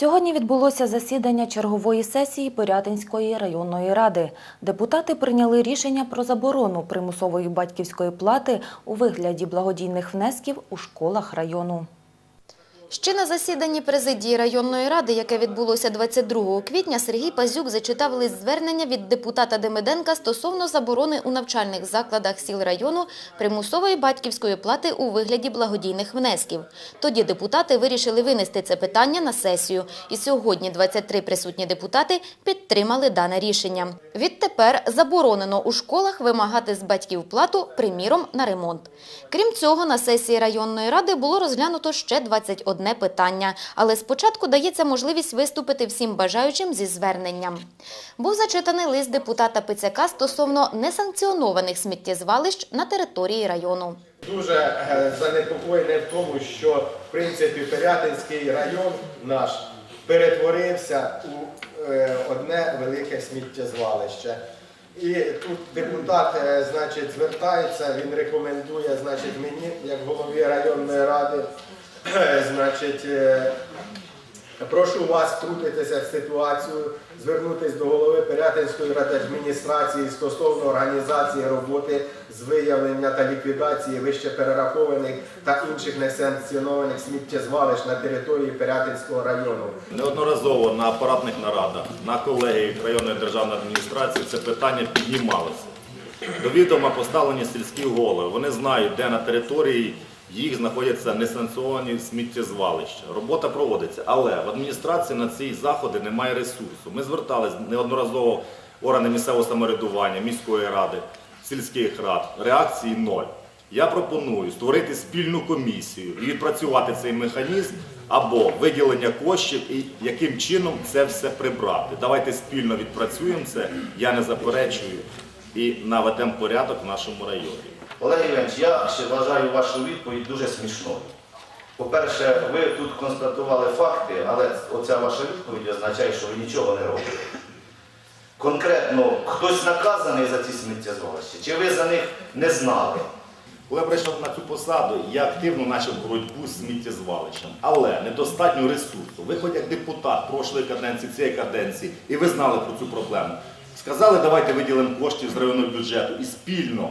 Сьогодні відбулося засідання чергової сесії Порятинської районної ради. Депутати прийняли рішення про заборону примусової батьківської плати у вигляді благодійних внесків у школах району. Ще на засіданні президії районної ради, яке відбулося 22 квітня, Сергій Пазюк зачитав лист звернення від депутата Демиденка стосовно заборони у навчальних закладах сіл району примусової батьківської плати у вигляді благодійних внесків. Тоді депутати вирішили винести це питання на сесію. І сьогодні 23 присутні депутати підтримали дане рішення. Відтепер заборонено у школах вимагати з батьків плату, приміром, на ремонт. Крім цього, на сесії районної ради було розглянуто ще 21 питання, але спочатку дається можливість виступити всім бажаючим зі зверненням. Був зачитаний лист депутата Пицяка стосовно несанкціонованих сміттєзвалищ на території району. Дуже е, занепокоєний в тому, що в принципі Пирятинський район наш перетворився у е, одне велике сміттєзвалище. І тут депутат е, значить, звертається, він рекомендує значить, мені, як голові районної ради, значить, е, Прошу вас втрутитися в ситуацію, звернутися до голови Пирятинської адміністрації стосовно організації роботи з виявлення та ліквідації вище перерахованих та інших несанкціонованих сміттєзвалищ на території Пирятинського району. Неодноразово на апаратних нарадах, на колегії районної державної адміністрації це питання піднімалося. До відома поставлені сільські голови. Вони знають, де на території їх знаходяться несанкціоновані сміттєзвалища. Робота проводиться, але в адміністрації на ці заходи немає ресурсу. Ми звертались неодноразово органи місцевого самоврядування, міської ради, сільських рад. Реакції ноль. Я пропоную створити спільну комісію і відпрацювати цей механізм або виділення коштів і яким чином це все прибрати. Давайте спільно відпрацюємо це. Я не заперечую і наведемо порядок в нашому районі. Олег Євгенович, я ще вважаю вашу відповідь дуже смішною. По-перше, ви тут констатували факти, але оця ваша відповідь означає, що ви нічого не робите. Конкретно, хтось наказаний за ці сміттєзвалища, чи ви за них не знали? Коли я прийшов на цю посаду, я активно почав боротьбу з сміттєзвалищем, але недостатньо ресурсу. Ви хоч як депутат прошлої каденції, цієї каденції, і ви знали про цю проблему. Сказали, давайте виділимо коштів з районного бюджету і спільно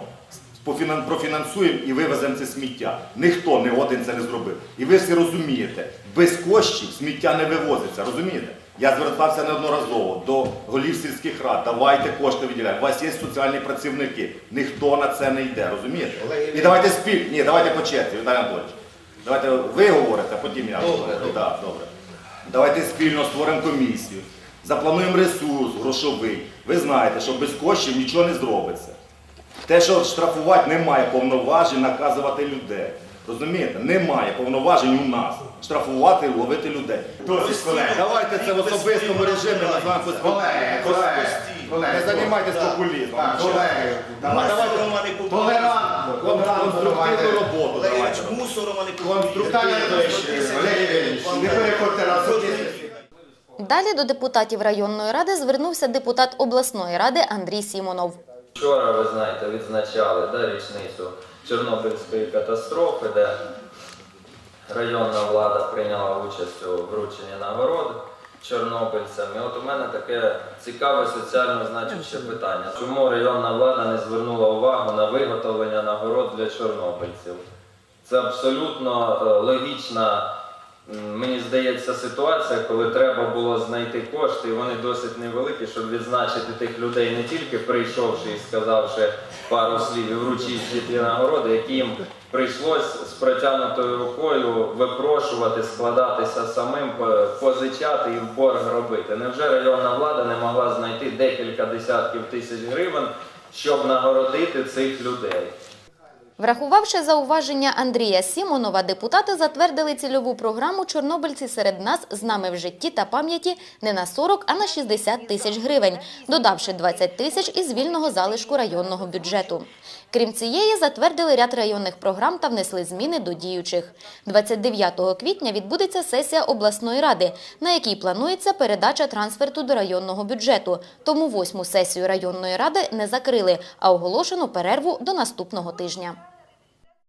профінансуємо і вивеземо це сміття. Ніхто не один це не зробив. І ви всі розумієте, без коштів сміття не вивозиться, розумієте? Я звертався неодноразово до голів сільських рад, давайте кошти виділяємо. У вас є соціальні працівники, ніхто на це не йде, розумієте? І давайте спіль... Ні, давайте по черзі, Віталій Анатолійович. Давайте ви говорите, а потім я. Добре, добре. Так, добре. Давайте спільно створимо комісію, заплануємо ресурс грошовий. Ви знаєте, що без коштів нічого не зробиться. Те, що штрафувати немає повноважень наказувати людей. Розумієте? Немає повноважень у нас. Штрафувати і ловити людей. Давайте це в особистому режимі назвемо Колеги, колеги, колеги, Не займайтесь популізмом. Конструктивну роботу. давайте. мусором, а не Віталій Анатолійович, Олег Євгенович, не переходьте на. Далі до депутатів районної ради звернувся депутат обласної ради Андрій Сімонов. Вчора, ви знаєте, відзначали да, річницю Чорнобильської катастрофи, де районна влада прийняла участь у врученні нагород чорнобильцям. І от у мене таке цікаве соціально значуще питання. Чому районна влада не звернула увагу на виготовлення нагород для чорнобильців? Це абсолютно е, логічна, мені здається, ситуація, коли треба було знайти кошти, і вони досить невеликі, щоб відзначити тих людей, не тільки прийшовши і сказавши пару слів і вручивши ті нагороди, які їм прийшлось з протягнутою рукою випрошувати, складатися самим, позичати і в борг робити. Невже районна влада не могла знайти декілька десятків тисяч гривень, щоб нагородити цих людей? Врахувавши зауваження Андрія Сімонова, депутати затвердили цільову програму «Чорнобильці серед нас з нами в житті та пам'яті» не на 40, а на 60 тисяч гривень, додавши 20 тисяч із вільного залишку районного бюджету. Крім цієї, затвердили ряд районних програм та внесли зміни до діючих. 29 квітня відбудеться сесія обласної ради, на якій планується передача трансферту до районного бюджету. Тому восьму сесію районної ради не закрили, а оголошено перерву до наступного тижня.